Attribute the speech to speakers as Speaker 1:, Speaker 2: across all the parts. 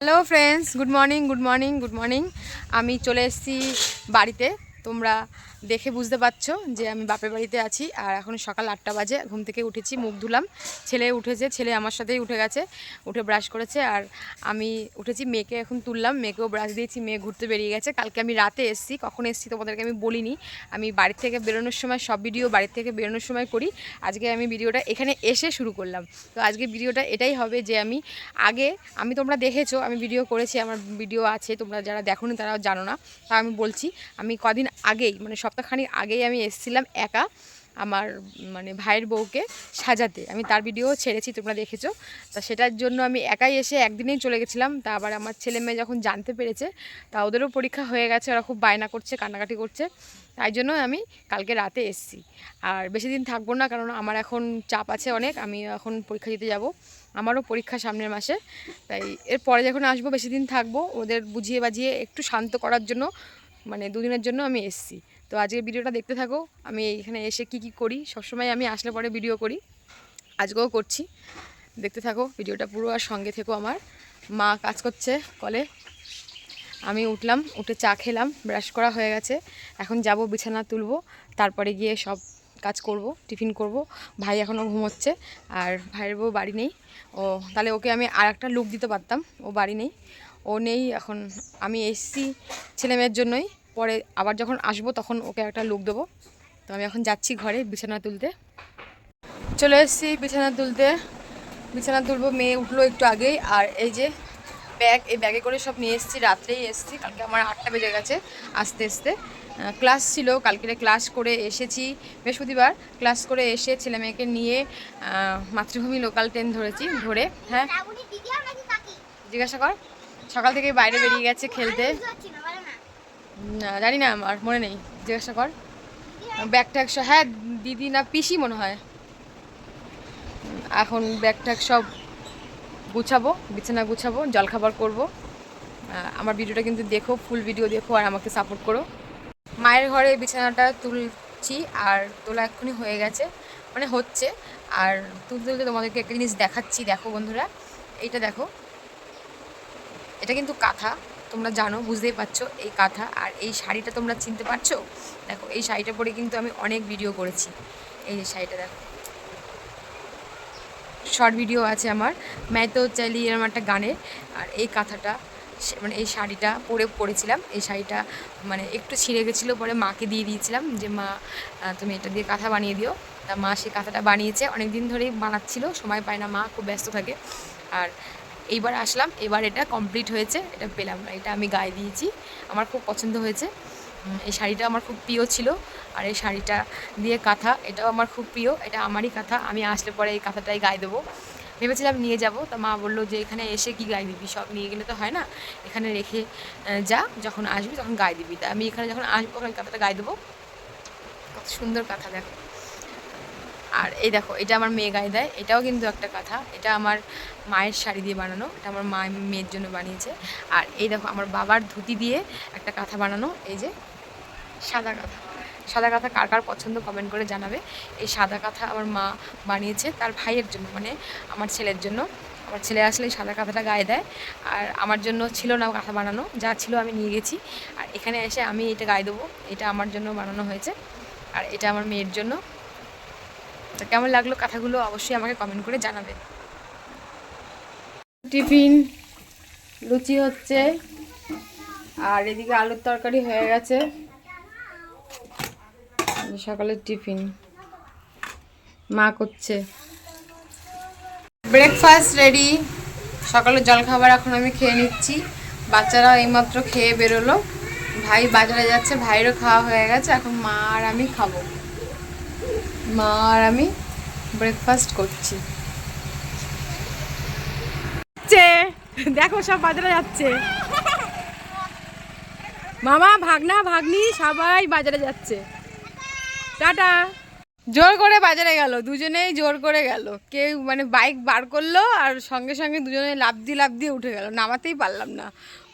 Speaker 1: Hello friends good morning good morning good morning আমি চলে এসেছি বাড়িতে। তোমরা দেখে বুঝতে পারছ যে আমি বাপের বাড়িতে আছি। আর এখন সকাল আটটা বাজে, ঘুম থেকে উঠেছি, মুখ ধুলাম। ছেলে উঠেছে, ছেলে আমার সাথেই উঠে গেছে, উঠে ব্রাশ করেছে। আর আমি উঠেছি, মেয়েকে এখন তুললাম, মেয়েকেও ব্রাশ দিয়েছি, মেয়ে ঘুরতে বেরিয়ে গেছে। কালকে আমি রাতে এসেছি, কখন এসেছি তোমাদেরকে আমি বলিনি। আমি বাড়ি থেকে বেরোনোর সময় সব ভিডিও বাড়ি থেকে বেরোনোর সময় করি। আজকে আমি ভিডিওটা এখানে এসে শুরু করলাম। তো আজকে ভিডিওটা এটাই হবে যে আমি আগে, আমি তোমরা দেখেছ, আমি ভিডিও করেছি, আমার ভিডিও আছে, তোমরা যারা দেখোনি তারা জানো না। তা আমি বলছি, আমি কদিন আগেই মানে সপ্তাহখানিক আগেই আমি এসেছিলাম একা আমার মানে ভাইয়ের বউকে সাজাতে। আমি তার ভিডিও ছেড়েছি, তোমরা দেখেছ। তা সেটার জন্য আমি একাই এসে একদিনেই চলে গেছিলাম। তা আবার আমার ছেলে মেয়ে যখন জানতে পেরেছে, তা ওদেরও পরীক্ষা হয়ে গেছে, ওরা খুব বায়না করছে, কান্নাকাটি করছে। তাই জন্য আমি কালকে রাতে এসেছি। আর বেশি দিন থাকব না, কারণ আমার এখন চাপ আছে অনেক, আমি এখন পরীক্ষা দিতে যাব। আমারও পরীক্ষা সামনের মাসে। তাই এরপরে যখন আসব, বেশি দিন থাকব, ওদের বুঝিয়ে বাজিয়ে একটু শান্ত করার জন্য মানে দুদিনের জন্য আমি এসেছি। তো আজকে ভিডিওটা দেখতে থাকো। আমি এখানে এসে কি কি করি? সবসময় আমি আসলে পরে ভিডিও করি। আজকেও করছি। দেখতে থাকো, ভিডিওটা পুরো আর সঙ্গে থেকো আমার। মা কাজ করছে কলে। আমি উঠলাম, উঠে চা খেলাম, ব্রাশ করা হয়ে গেছে। এখন যাব, বিছানা তুলবো। তারপরে গিয়ে সব কাজ করব, টিফিন করব। ভাই এখনও ঘুমোচ্ছে, আর ভাইয়ের বউ বাড়ি নেই। ও, তাহলে ওকে আমি আর একটা লুক দিতে পারতাম। ও বাড়ি নেই। ও নেই, এখন আমি এসছি ছেলে মেয়ের জন্যই। পরে আবার যখন আসব তখন ওকে একটা লুক দেবো। তো আমি এখন যাচ্ছি ঘরে বিছানা তুলতে। চলে এসেছি বিছানা তুলতে। বিছানা তুলবো, মেয়ে উঠল একটু আগেই। আর এই যে ব্যাগ এই ব্যাগে করে সব নিয়ে এসেছি, রাত্রেই এসেছি। কালকে আমার আটটা বেজে গেছে আস্তে আস্তে। ক্লাস ছিল কালকে ক্লাস করে এসেছি, বৃহস্পতিবার। ক্লাস করে এসে ছেলে মেয়েকে নিয়ে মাতৃভূমি লোকাল ট্রেন ধরেছি, ধরে হ্যাঁ? জিজ্ঞাসা কর। সকাল থেকে বাইরে বেরিয়ে গেছে খেলতে।
Speaker 2: না,
Speaker 1: জানি না আমার, মনে নেই। জিজ্ঞাসা কর। ব্যাগ ট্যাগ সব হ্যাঁ দিদি না পিসি মনে হয়। এখন ব্যাগ ট্যাগ সব গুছাবো, বিছানা গুছাবো জলখাবার করব। আমার ভিডিওটা কিন্তু দেখো ফুল ভিডিও দেখো আর আমাকে সাপোর্ট করো। মায়ের ঘরে বিছানাটা তুলছি আর তোলা এক্ষুনি হয়ে গেছে মানে হচ্ছে। আর তুলতে তুলতে তোমাদেরকে একটা জিনিস দেখাচ্ছি, দেখো বন্ধুরা। এইটা দেখো। এটা কিন্তু কাঁথা। তোমরা জানো, বুঝতেই পারছ এই কাঁথা। আর এই শাড়িটা তোমরা চিনতে পারছ? দেখো, এই শাড়িটা পরে কিন্তু আমি অনেক ভিডিও করেছি। এই যে শাড়িটা দেখো। শর্ট ভিডিও আছে আমার। ম্যায় তো চাইলি এরকম একটা গানের। আর এই কাঁথাটা মানে এই শাড়িটা পরে পরেছিলাম। এই শাড়িটা মানে একটু ছিঁড়ে গেছিল, পরে মাকে দিয়ে দিয়েছিলাম যে, মা তুমি এটা দিয়ে কাঁথা বানিয়ে দিও। তা মা সেই কাঁথাটা বানিয়েছে। অনেক দিন ধরেই বানাচ্ছিল, সময় পায় না, মা খুব ব্যস্ত থাকে। আর এইবার আসলাম, এবার এটা কমপ্লিট হয়েছে, এটা পেলাম না, এটা আমি গায়ে দিয়েছি, আমার খুব পছন্দ হয়েছে। এই শাড়িটা আমার খুব প্রিয় ছিল, আর এই শাড়িটা দিয়ে কাঁথা, এটাও আমার খুব প্রিয়, এটা আমারই কাঁথা, আমি আসলে পরে এই কাঁথাটাই গায়ে দেবো। ভেবেছিলাম নিয়ে যাব, তা মা বলল যে এখানে এসে কি গায়ে দিবি, সব নিয়ে গেলে তো হয় না, এখানে রেখে যা, যখন আসবি তখন গায়ে দিবি। তা আমি এখানে যখন আসব তখন এই কাঁথাটা গায়ে দেবো। কত সুন্দর কাঁথা দেখো। আর এই দেখো, এটা আমার মেয়ে গায়ে দেয়, এটাও কিন্তু একটা কথা। এটা আমার মায়ের শাড়ি দিয়ে বানানো, এটা আমার মা মেয়ের জন্য বানিয়েছে। আর এই দেখো, আমার বাবার ধুতি দিয়ে একটা কাঁথা বানানো, এই যে সাদা কাঁথা। সাদা কাঁথা কার কার পছন্দ কমেন্ট করে জানাবে। এই সাদা কাঁথা আমার মা বানিয়েছে তার ভাইয়ের জন্য মানে আমার ছেলের জন্য। আমার ছেলে আসলে সাদা কাঁথাটা গায়ে দেয়। আর আমার জন্য ছিল না কাঁথা বানানো, যা ছিল আমি নিয়ে গেছি। আর এখানে এসে আমি এটা গায়ে দেবো, এটা আমার জন্য বানানো হয়েছে। আর এটা আমার মেয়ের জন্য। তো কেমন লাগল কথাগুলো অবশ্যই আমাকে কমেন্ট করে জানাবে। টিফিন লুচি হচ্ছে আর এদিকে আলুর তরকারি হয়ে গেছে। সকালের টিফিন। মা করছে। ব্রেকফাস্ট রেডি সকালের জলখাবার এখন আমি খেয়ে নিচ্ছি। বাচ্চারা এইমাত্র খেয়ে বেরোলো। ভাই বাজারে যাচ্ছে ভাইয়েরও খাওয়া হয়ে গেছে। এখন মা আর আমি খাব। মা আর আমি ব্রেকফাস্ট করছি। দেখো সব বাজারে যাচ্ছে। মামা, ভাগনা, ভাগ্নি সবাই বাজারে যাচ্ছে। টাটা। জোর করে বাজারে গেল, দুজনেই জোর করে গেল। কেউ মানে বাইক বার করল আর সঙ্গে সঙ্গে দুজনে লাভ দিয়ে লাভ দিয়ে উঠে গেল। নামাতেই পারলাম না।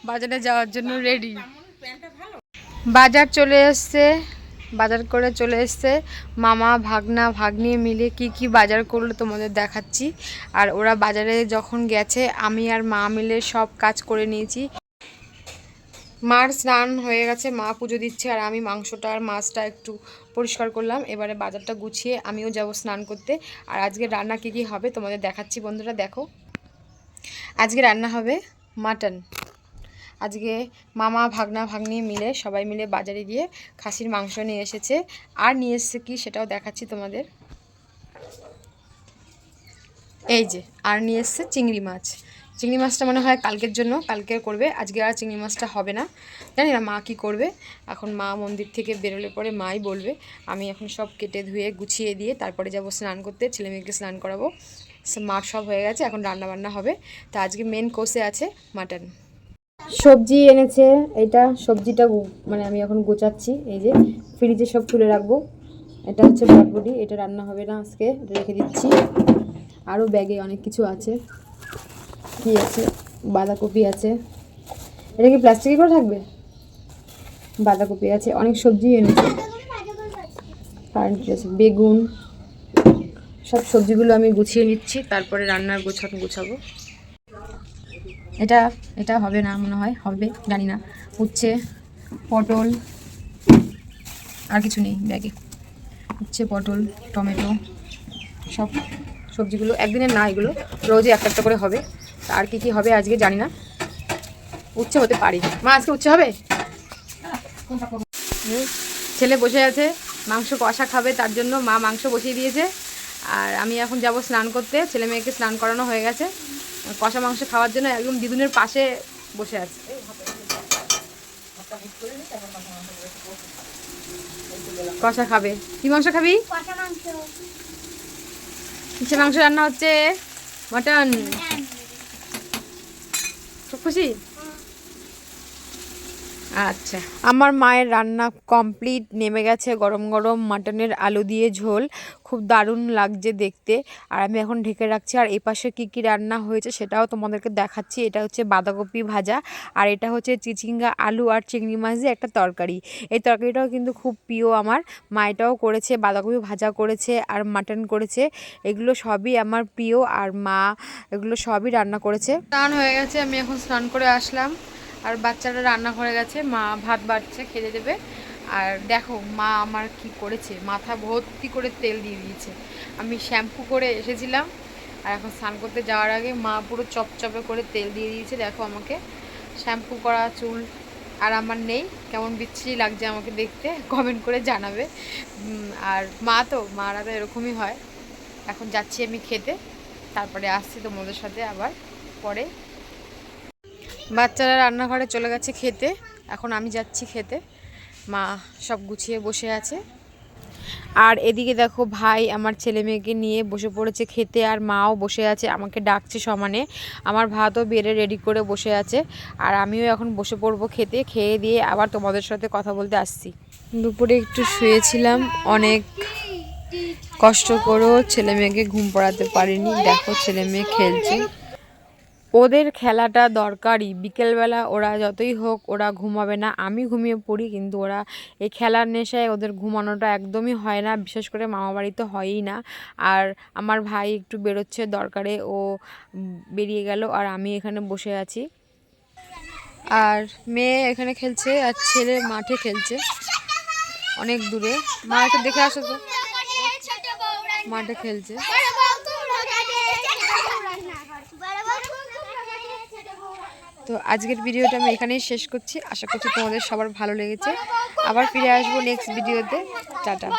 Speaker 1: বাজারে যাওয়ার জন্য রেডি বাজার চলে এসছে। বাজার করে চলে এসছে। মামা, ভাগনা, ভাগ্নি মিলে কি কি বাজার করল তোমাদের দেখাচ্ছি। আর ওরা বাজারে যখন গেছে, আমি আর মা মিলে সব কাজ করে নিয়েছি। মার স্নান হয়ে গেছে, মা পুজো দিচ্ছে আর আমি মাংসটা আর মাছটা একটু পরিষ্কার করলাম। এবারে বাজারটা গুছিয়ে আমিও যাব স্নান করতে। আর আজকে রান্না কী কী হবে তোমাদের দেখাচ্ছি বন্ধুরা, দেখো। আজকে রান্না হবে মাটন। আজকে মামা, ভাগনা, ভাগ্নি মিলে, সবাই মিলে বাজারে গিয়ে খাসির মাংস নিয়ে এসেছে। আর নিয়ে এসেছে কি সেটাও দেখাচ্ছি তোমাদের। এই যে, আর নিয়ে এসছে চিংড়ি মাছ। চিংড়ি মাছটা মনে হয় কালকের জন্য কালকে করবে। আজকে আর চিংড়ি মাছটা হবে না। জানি না মা কি করবে। এখন মা মন্দির থেকে বেরোলে পরে মাই বলবে। আমি এখন সব কেটে ধুয়ে, গুছিয়ে দিয়ে তারপরে যাব স্নান করতে, ছেলে মেয়েকে স্নান করাবো। মাঠ সব হয়ে গেছে, এখন রান্না বান্না হবে। তা আজকে মেন কোর্সে আছে মাটন সবজি এনেছে, এটা সবজিটা মানে আমি এখন গোছাচ্ছি, এই যে ফ্রিজে সব তুলে রাখব। এটা হচ্ছে বটবটি এটা রান্না হবে না আজকে, এটা রেখে দিচ্ছি। আরও ব্যাগে অনেক কিছু আছে। কি আছে? বাঁধাকপি আছে। এটা কি প্লাস্টিকে করে থাকবে? বাঁধাকপি আছে, অনেক সবজি এনেছে। আছে, বেগুন। সব সবজিগুলো আমি গুছিয়ে নিচ্ছি, তারপরে রান্নার গোছানো গুছাবো। এটা এটা হবে না মনে হয়, হবে, জানি না। উচ্ছে, পটল, আর কিছু নেই ব্যাগে। উচ্ছে, পটল, টমেটো, সব সবজিগুলো, একদিনের না এগুলো, রোজই একটা একটা করে হবে। আর কি কি হবে আজকে জানি না। উচ্ছে হতে পারি। মা, আজকে উচ্ছে হবে? ছেলে বসে আছে, মাংস কষা খাবে, তার জন্য মা মাংস বসিয়ে দিয়েছে। আর আমি এখন যাব স্নান করতে, ছেলে মেয়েকে স্নান করানো হয়ে গেছে। কষা মাংস খাওয়ার জন্য একদম দিদুনের পাশে বসে আছে। কষা খাবে। কি মাংস খাবি? কিসের মাংস। রান্না হচ্ছে মটন। খুব খুশি? আচ্ছা। আমার মায়ের রান্না কমপ্লিট নেমে গেছে গরম গরম মাটনের আলু দিয়ে ঝোল। খুব দারুণ লাগছে দেখতে। আর আমি এখন ঢেকে রাখছি আর এপাশে কী কী রান্না হয়েছে সেটাও তোমাদেরকে দেখাচ্ছি। এটা হচ্ছে বাঁধাকপি ভাজা আর এটা হচ্ছে চিচিঙ্গা আলু আর চিংড়ি মাছ দিয়ে একটা তরকারি। এই তরকারিটাও কিন্তু খুব প্রিয় আমার। মায়েটাও করেছে বাঁধাকপি ভাজা করেছে আর মাটন করেছে। এগুলো সবই আমার প্রিয় আর মা এগুলো সবই রান্না করেছে। স্নান হয়ে গেছে আমি এখন স্নান করে আসলাম। আর বাচ্চারা রান্না করে গেছে, মা ভাত বাড়ছে, খেতে দেবে। আর দেখো, মা আমার কি করেছে? মাথা ভর্তি করে তেল দিয়ে দিয়েছে। আমি শ্যাম্পু করে এসেছিলাম, আর এখন স্নান করতে যাওয়ার আগে মা পুরো চপচপে করে তেল দিয়ে দিয়েছে, দেখো আমাকে। শ্যাম্পু করা, চুল, আর আমার নেই। কেমন বিচ্ছিরি লাগছে আমাকে দেখতে কমেন্ট করে জানাবে। আর মা তো, মারা তো এরকমই হয়। এখন যাচ্ছি আমি খেতে, তারপরে আসছি তোমাদের সাথে আবার পরে। বাচ্চারা রান্নাঘরে চলে গেছে খেতে। এখন আমি যাচ্ছি খেতে। মা সব গুছিয়ে বসে আছে। আর এদিকে দেখো ভাই আমার ছেলে মেয়েকে নিয়ে বসে পড়েছে খেতে আর মাও বসে আছে। আমাকে ডাকছে সমানে। আমার ভাতও বেড়ে রেডি করে বসে আছে। আর আমিও এখন বসে পড়ব খেতে। খেয়ে দিয়ে আবার তোমাদের সাথে কথা বলতে আসছি। দুপুরে একটু শুয়েছিলাম। অনেক কষ্ট করেও ছেলে মেয়েকে ঘুম পড়াতে পারিনি। দেখো ছেলে মেয়ে খেলছে। ওদের খেলাটা দরকারি বিকেলবেলা ওরা যতই হোক, ওরা ঘুমাবে না। আমি ঘুমিয়ে পড়ি, কিন্তু ওরা এই খেলার নেশায় ওদের ঘুমানোটা একদমই হয় না। বিশেষ করে মামা বাড়িতে হয়ই না। আর আমার ভাই একটু বেরোচ্ছে দরকারে, ও বেরিয়ে গেল আর আমি এখানে বসে আছি। আর মেয়ে এখানে খেলছে আর ছেলে মাঠে খেলছে অনেক দূরে। মা একটু দেখে আসো তো। মাঠে খেলছে
Speaker 2: বড় বউ কুমড়ো কাটে ছোট বউ রান্না করে বড় বউ কুমড়ো কাটে ছোট বউ রান্না করে
Speaker 1: তো আজকের ভিডিওটা আমি এখানেই শেষ করছি। আশা করছি তোমাদের সবার ভালো লেগেছে। আবার ফিরে আসব নেক্সট ভিডিওতে টাটা।